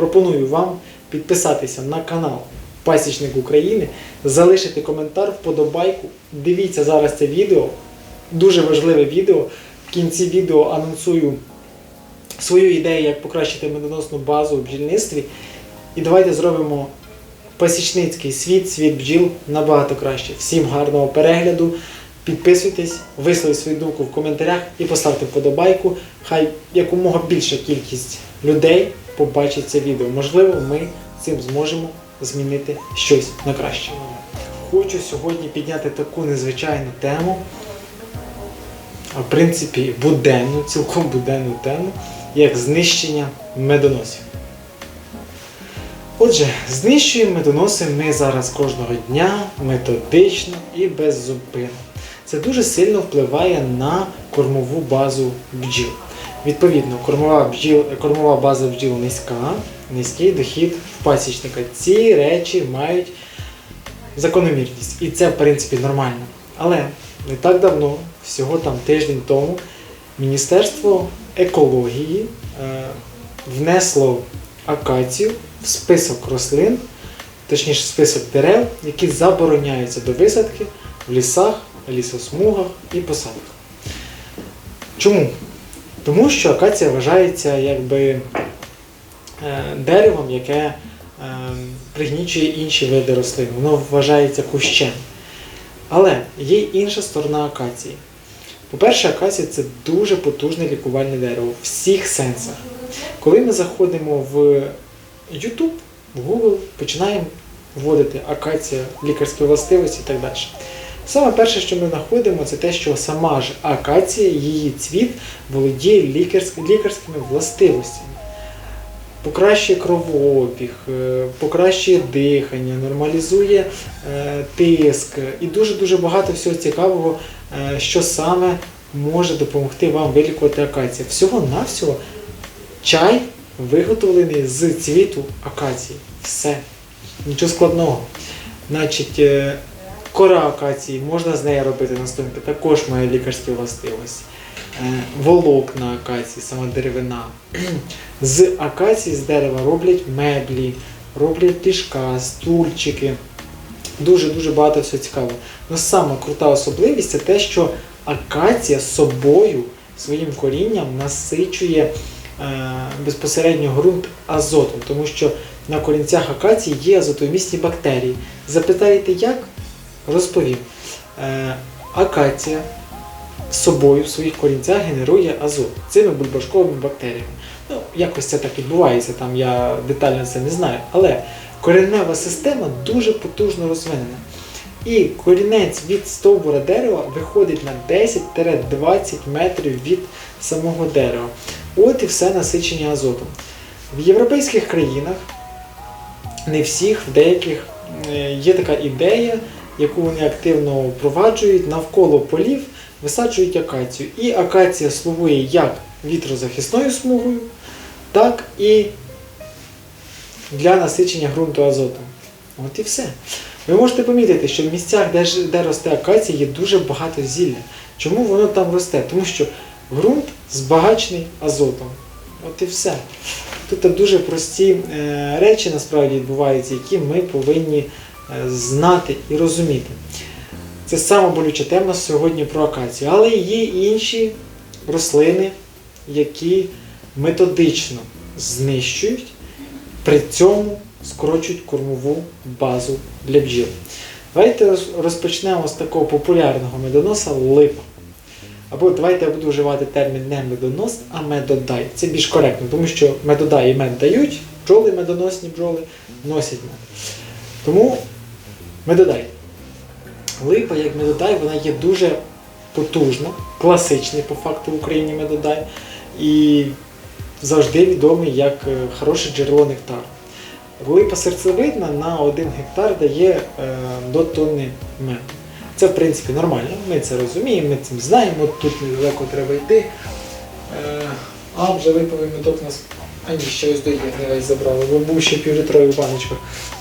пропоную вам підписатися на канал Пасічник України, залишити коментар, вподобайку. Дивіться зараз це відео. Дуже важливе відео. В кінці відео анонсую свою ідею, як покращити медоносну базу в бджільництві. І давайте зробимо пасічницький світ, світ бджіл набагато краще. Всім гарного перегляду. Підписуйтесь, висловіть свою думку в коментарях і поставте вподобайку. Хай якомога більша кількість людей побачить це відео. Можливо, ми цим зможемо змінити щось на краще. Хочу сьогодні підняти таку незвичайну тему, в принципі буденну, цілком буденну тему, як знищення медоносів. Отже, знищуємо медоноси ми зараз кожного дня методично і беззупинно. Це дуже сильно впливає на кормову базу бджіл. Відповідно, кормова, бджіл, кормова база бджіл низька, низький дохід в пасічника. Ці речі мають закономірність. І це, в принципі, нормально. Але не так давно, всього там тиждень тому, Міністерство екології е, внесло акацію в список рослин, точніше список дерев, які забороняються до висадки в лісах, лісосмугах і посадках. Чому? Тому що акація вважається якби е, деревом, яке е, пригнічує інші види рослин. Воно вважається кущем. Але є інша сторона акації. По-перше, акація це дуже потужне лікувальне дерево в всіх сенсах. Коли ми заходимо в YouTube, в Google, починаємо вводити акація, лікарські властивості і так далі. Саме перше, що ми знаходимо, це те, що сама ж акація, її цвіт володіє лікарськ- лікарськими властивостями. Покращує кровообіг, е, покращує дихання, нормалізує е, тиск і дуже-дуже багато всього цікавого, е, що саме може допомогти вам вилікувати акація. Всього-навсього чай виготовлений з цвіту акації. Все. Нічого складного. Значить, кора акації, можна з неї робити настоянки, також має лікарські властивості. Е, Волокна акації, сама деревина. З акації, з дерева роблять меблі, роблять ліжка, стульчики. Дуже-дуже багато всього цікавого. Ну, сама крута особливість це те, що акація собою своїм корінням насичує е, безпосередньо ґрунт азотом, тому що на корінцях акації є азотомісні бактерії. Запитаєте, як? Розповім. Е, акація з собою в своїх корінцях генерує азот цими бульбашковими бактеріями. Ну, якось це так відбувається, там я детально це не знаю. Але коренева система дуже потужно розвинена. І корінець від стовбура дерева виходить на 10-20 метрів від самого дерева. От і все насичення азотом. В європейських країнах, не всіх, в деяких е, є така ідея, яку вони активно впроваджують, навколо полів висаджують акацію. І акація слугує як вітрозахисною смугою, так і для насичення ґрунту азотом. От і все. Ви можете помітити, що в місцях, де, де росте акація, є дуже багато зілля. Чому воно там росте? Тому що ґрунт збагачений азотом. От і все. Тут дуже прості е, речі насправді відбуваються, які ми повинні знати і розуміти. Це сама болюча тема сьогодні про акацію. Але є інші рослини, які методично знищують, при цьому скорочують кормову базу для бджіл. Давайте розпочнемо з такого популярного медоноса липа. Або давайте я буду вживати термін не медонос, а медодай. Це більш коректно, тому що медодай і мед дають, бджоли, медоносні бджоли носять мед. Тому медодай. Липа, як медодай, вона є дуже потужна, класичний по факту в Україні медодай. І завжди відомий як е, хороше джерело нектару. Липа серцевидна на 1 гектар дає е, до тонни меду. Це в принципі нормально, ми це розуміємо, ми цим знаємо, тут недалеко треба йти. Е, а вже липовий медок нас. А ні, ще ось до весь забрали, бо був ще півлітровий баночка.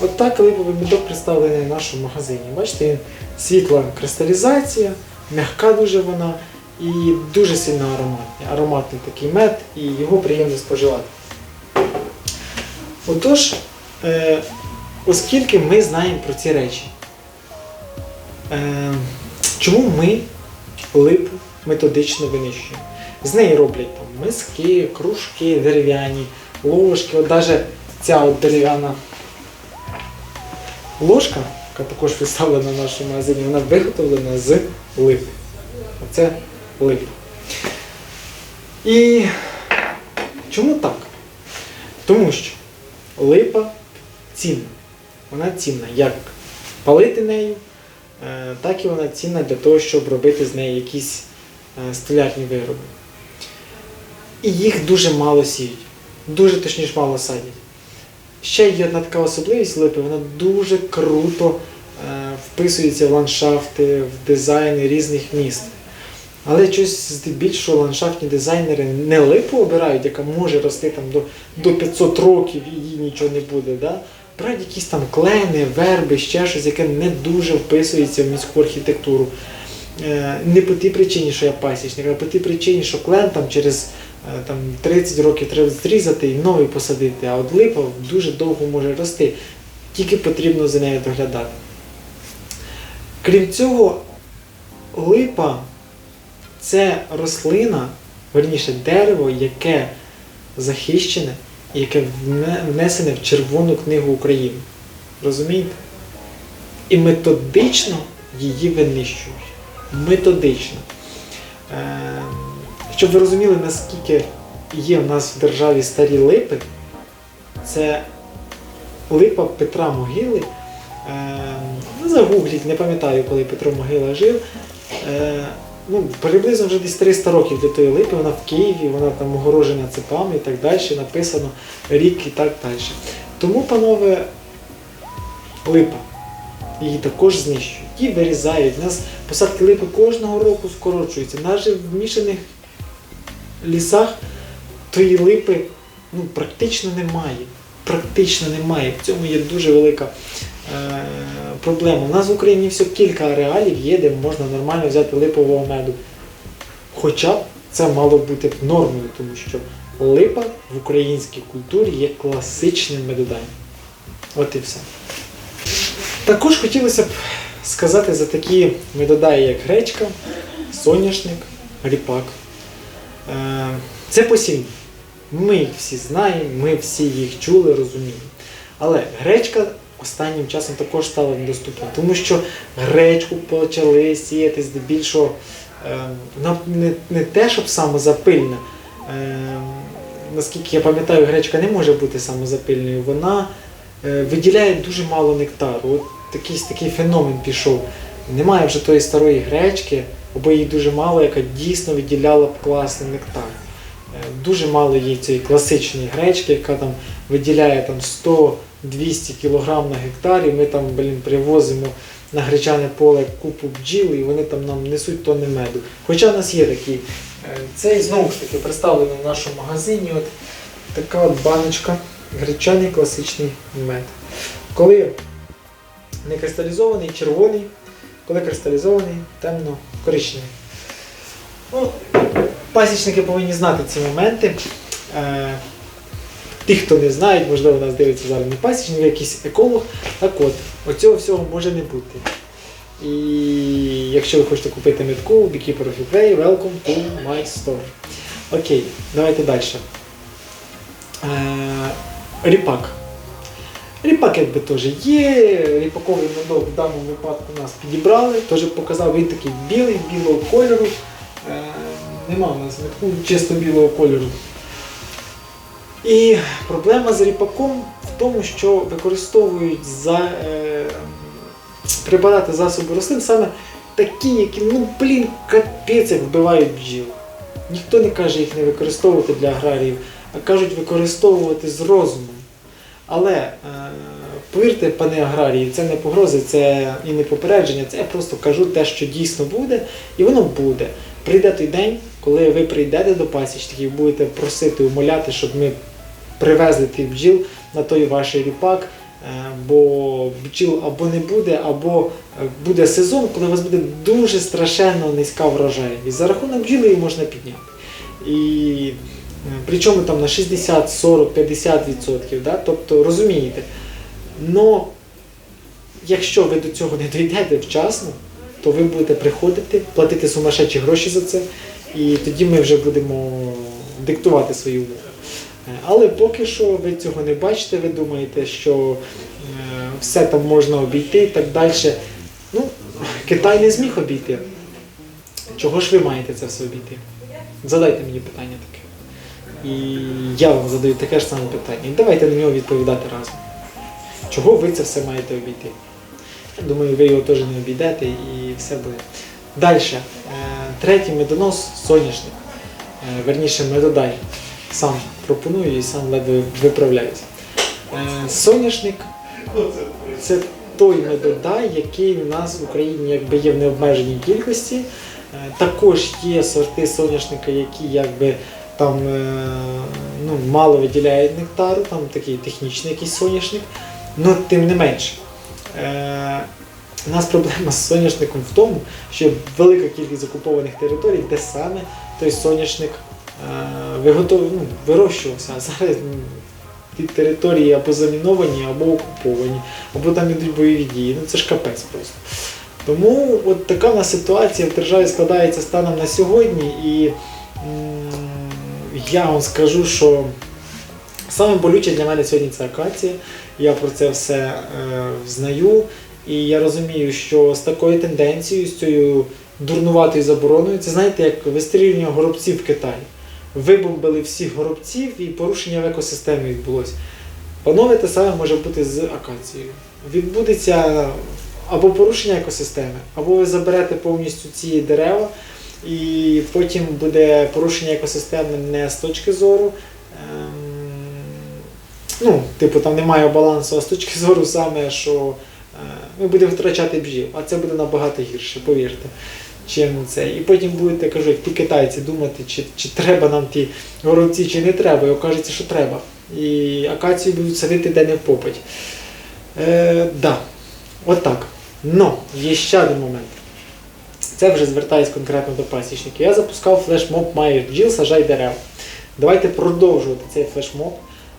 От так липовий медок представлений в нашому магазині. Бачите, він світла кристалізація, м'яка дуже вона і дуже сильно ароматний. Ароматний такий мед, і його приємно споживати. Отож, е, оскільки ми знаємо про ці речі, е, чому ми липу методично винищуємо? З неї роблять там миски, кружки дерев'яні, ложки. От навіть ця от дерев'яна ложка, яка також представлена в нашому магазині, вона виготовлена з липи. Оце липа. І чому так? Тому що липа цінна. Вона цінна як палити нею, е, так і вона цінна для того, щоб робити з неї якісь е, столярні вироби. І їх дуже мало сіють. Дуже точніше мало садять. Ще є одна така особливість липи, вона дуже круто е, вписується в ландшафти, в дизайни різних міст. Але щось здебільшого ландшафтні дизайнери не липу обирають, яка може рости там до, до 500 років і їй нічого не буде. Да? Брать якісь там клени, верби, ще щось, яке не дуже вписується в міську архітектуру. Е, Не по тій причині, що я пасічник, а по тій причині, що клен там через там, 30 років треба зрізати і новий посадити, а от липа дуже довго може рости. Тільки потрібно за нею доглядати. Крім цього, липа це рослина, верніше дерево, яке захищене і яке вне- внесене в Червону книгу України. Розумієте? І методично її винищують. Методично. Щоб ви розуміли, наскільки є в нас в державі старі липи, це липа Петра Могили. Е, загугліть, не пам'ятаю, коли Петро Могила жив. Е, ну, приблизно вже десь 300 років для тої липи, вона в Києві, вона там огорожена цепами і так далі, написано рік і так далі. Тому, панове, липа. Її також знищують. Її вирізають. У нас посадки липи кожного року скорочуються. Навіть в мішаних лісах тої липи ну, практично немає. Практично немає. В цьому є дуже велика е, проблема. У нас в Україні всього кілька ареалів є, де можна нормально взяти липового меду. Хоча це мало бути нормою, тому що липа в українській культурі є класичним медодаєм. От і все. Також хотілося б сказати за такі медодаї, як гречка, соняшник, ріпак. Е, Це посівні. Ми їх всі знаємо, ми всі їх чули, розуміємо. Але гречка останнім часом також стала недоступна, тому що гречку почали сіяти здебільшого е, не, не те, щоб самозапильна. Е, наскільки я пам'ятаю, гречка не може бути самозапильною. Вона виділяє дуже мало нектару. От якийсь такий феномен пішов. Немає вже тої старої гречки, або її дуже мало, яка дійсно виділяла б класний нектар. Е, Дуже мало є цієї класичної гречки, яка там виділяє там 100-200 кг на гектар, і ми там блін, привозимо на гречане поле купу бджіл, і вони там нам несуть тонни меду. Хоча в нас є такі. Е, Це знову ж таки представлено в нашому магазині. От така от баночка, гречаний класичний мед. Коли не кристалізований, червоний, коли кристалізований, темно-коричневий. Ну, пасічники повинні знати ці моменти. Е, Ті, хто не знають, можливо, нас дивиться зараз не пасічник, якийсь еколог. Так от, оцього всього може не бути. І якщо ви хочете купити метку, Beekeeper of Ukraine, welcome to my store. Окей, давайте далі. Е, ріпак. Ріпак якби теж є, ріпаковий медок в даному випадку нас підібрали, теж показав, він такий білий, білого кольору. Е, нема у нас метку чисто білого кольору. І проблема з ріпаком в тому, що використовують за, е, препарати засоби рослин саме такі, які, ну блін, капець як вбивають бджіл. Ніхто не каже їх не використовувати для аграріїв, а кажуть використовувати з розумом. Але е, повірте, пане аграрії, це не погрози, це і не попередження, це я просто кажу те, що дійсно буде, і воно буде. Прийде той день, коли ви прийдете до пасічників, будете просити, умоляти, щоб ми привезли тих бджіл на той ваш ріпак, е, бо бджіл або не буде, або е, буде сезон, коли у вас буде дуже страшенно низька врожайність. За рахунок бджіл її можна підняти. І Причому там на 60, 40, 50 відсотків. Да? Тобто розумієте. Но якщо ви до цього не дійдете вчасно, то ви будете приходити, платити сумасшедші гроші за це, і тоді ми вже будемо диктувати свої умови. Е, Але поки що ви цього не бачите, ви думаєте, що е, все там можна обійти і так далі. Ну, Китай не зміг обійти. Чого ж ви маєте це все обійти? Задайте мені питання таке. І я вам задаю таке ж саме питання. І давайте на нього відповідати разом. Чого ви це все маєте обійти? Думаю, ви його теж не обійдете і все буде. Далі. Третій медонос соняшник. Е, Верніше медодай. Сам пропоную і сам ледве виправляюся. Е, Соняшник це той медодай, який у нас в Україні якби є в необмеженій кількості. Е, Також є сорти соняшника, які якби там е, ну, мало виділяють нектару, там такий технічний якийсь соняшник. Ну, тим не менше. Е, у нас проблема з соняшником в тому, що велика кількість окупованих територій, де саме той соняшник е, виготов... ну, вирощувався. А зараз ну, ті території або заміновані, або окуповані, або там йдуть бойові дії. Ну це ж капець просто. Тому от така в нас ситуація в державі складається станом на сьогодні, і я вам скажу, що саме болюче для мене сьогодні це акація. Я про це все е, знаю. І я розумію, що з такою тенденцією, з цією дурнуватою забороною, це знаєте, як вистрілювання горобців в Китаї. Вибомбили всіх горобців і порушення в екосистемі відбулося. Панове, те саме може бути з акацією. Відбудеться або порушення екосистеми, або ви заберете повністю ці дерева, і потім буде порушення екосистеми не з точки зору. ем, Ну, типу, там немає балансу, а з точки зору саме, що е, ми будемо втрачати бджіл, а це буде набагато гірше, повірте. Чим це. І потім будете, кажу, як ті китайці думати, чи, чи треба нам ті горобці, чи не треба. І окажеться, що треба. І акації будуть садити де не в попадь. Е, да. От. Но є ще один момент. Це вже звертаюсь конкретно до пасічників. Я запускав флешмоб Маєш бджіл, сажай дерева. Давайте продовжувати цей флешмоб.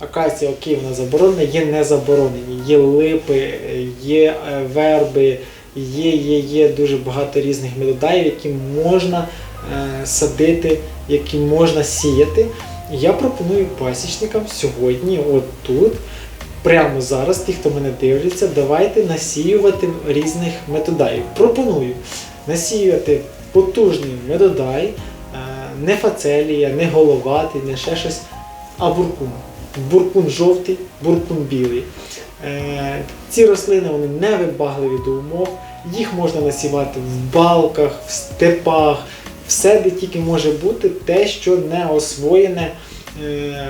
Акація, окей, вона заборонена, є не заборонені. Є липи, є е, верби, є, є, є дуже багато різних медодаїв, які можна е, садити, які можна сіяти. Я пропоную пасічникам сьогодні, от тут, прямо зараз, ті, хто мене дивляться, давайте насіювати різних медодаїв. Пропоную насіювати потужний медодай, е, не фацелія, не головатий, не ще щось, а буркун. Буркун жовтий, буркун білий. Е, Ці рослини вони не вибагливі до умов, їх можна насівати в балках, в степах, все, де тільки може бути те, що не освоєне е,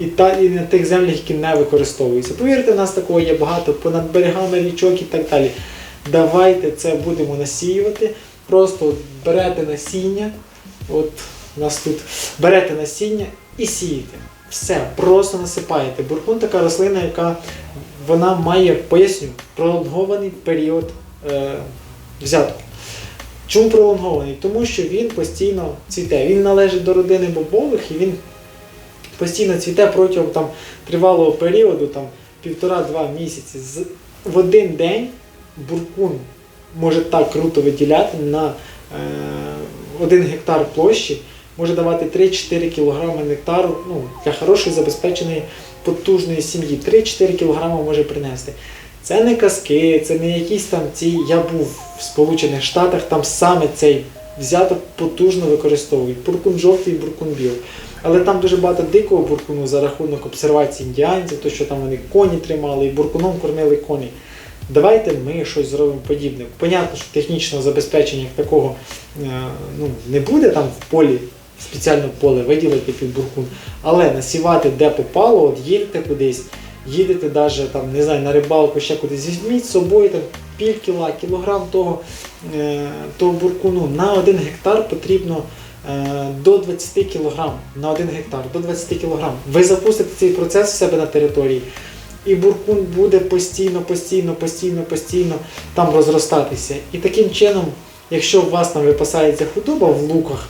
і, та, і на тих землях, які не використовуються. Повірте, у нас такого є багато понад берегами річок і так далі. Давайте це будемо насіювати. Просто берете насіння, от у нас тут берете насіння і сієте. Все, просто насипаєте. Буркун така рослина, яка вона має, поясню, пролонгований період е, взятку. Чому пролонгований? Тому що він постійно цвіте. Він належить до родини бобових і він постійно цвіте протягом там, тривалого періоду, там, півтора-два місяці. В один день буркун може так круто виділяти на е, один гектар площі, може давати 3-4 кг нектару ну, для хорошої забезпеченої потужної сім'ї. 3-4 кг може принести. Це не казки, це не якісь там ці. Я був в Сполучених Штатах, там саме цей взяток потужно використовують. Буркун жовтий буркун білий. Але там дуже багато дикого буркуну за рахунок обсервації індіанців, то що там вони коні тримали і буркуном кормили коней. Давайте ми щось зробимо подібне. Понятно, що технічного забезпечення як такого е, ну, не буде там в полі, спеціально поле виділити під буркун, але насівати де попало, от їдете кудись, їдете навіть там, не знаю, на рибалку ще кудись, візьміть з собою там, пів кіла, кілограм того, е, того буркуну. На один гектар потрібно е, до 20 кг на один гектар, до 20 кг. Ви запустите цей процес в себе на території, і буркун буде постійно, постійно, постійно, постійно там розростатися. І таким чином, якщо у вас там випасається худоба в луках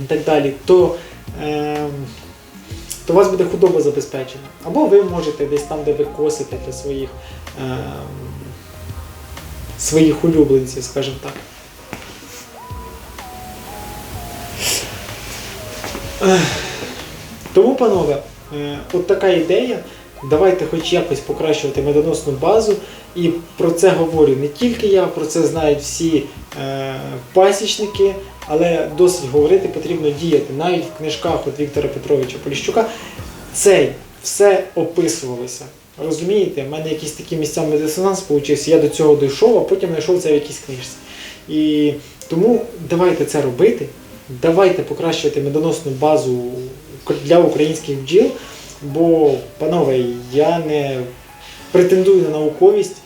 і так далі, то ем, то у вас буде худоба забезпечена. Або ви можете десь там, де ви косите для своїх, ем, своїх улюбленців, скажімо так. Тому, панове, е, от така ідея. Давайте хоч якось покращувати медоносну базу. І про це говорю не тільки я, про це знають всі е, пасічники, але досить говорити потрібно діяти. Навіть в книжках от Віктора Петровича Поліщука це все описувалося. Розумієте, в мене якийсь такий місцями дисонанс получився, я до цього дійшов, а потім знайшов це в якійсь книжці. І тому давайте це робити, давайте покращувати медоносну базу для українських бджіл, бо, панове, я не претендую на науковість,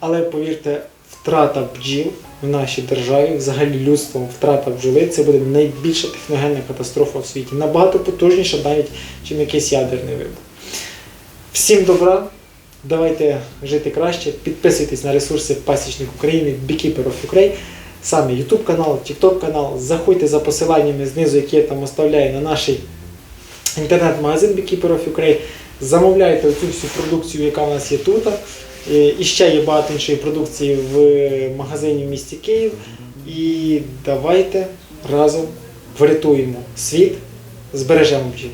але повірте, втрата бджіл в нашій державі, взагалі людством, втрата бджоли, це буде найбільша техногенна катастрофа в світі. Набагато потужніша навіть, ніж якийсь ядерний вибух. Всім добра, давайте жити краще, підписуйтесь на ресурси Пасічник України, Beekeeper of Ukraine, саме YouTube канал, TikTok канал, заходьте за посиланнями знизу, які я там оставляю на наш інтернет-магазин Beekeeper of Ukraine, замовляйте оцю всю продукцію, яка в нас є тут. І ще є багато іншої продукції в магазині в місті Київ. І давайте разом врятуємо світ, збережемо бджіл.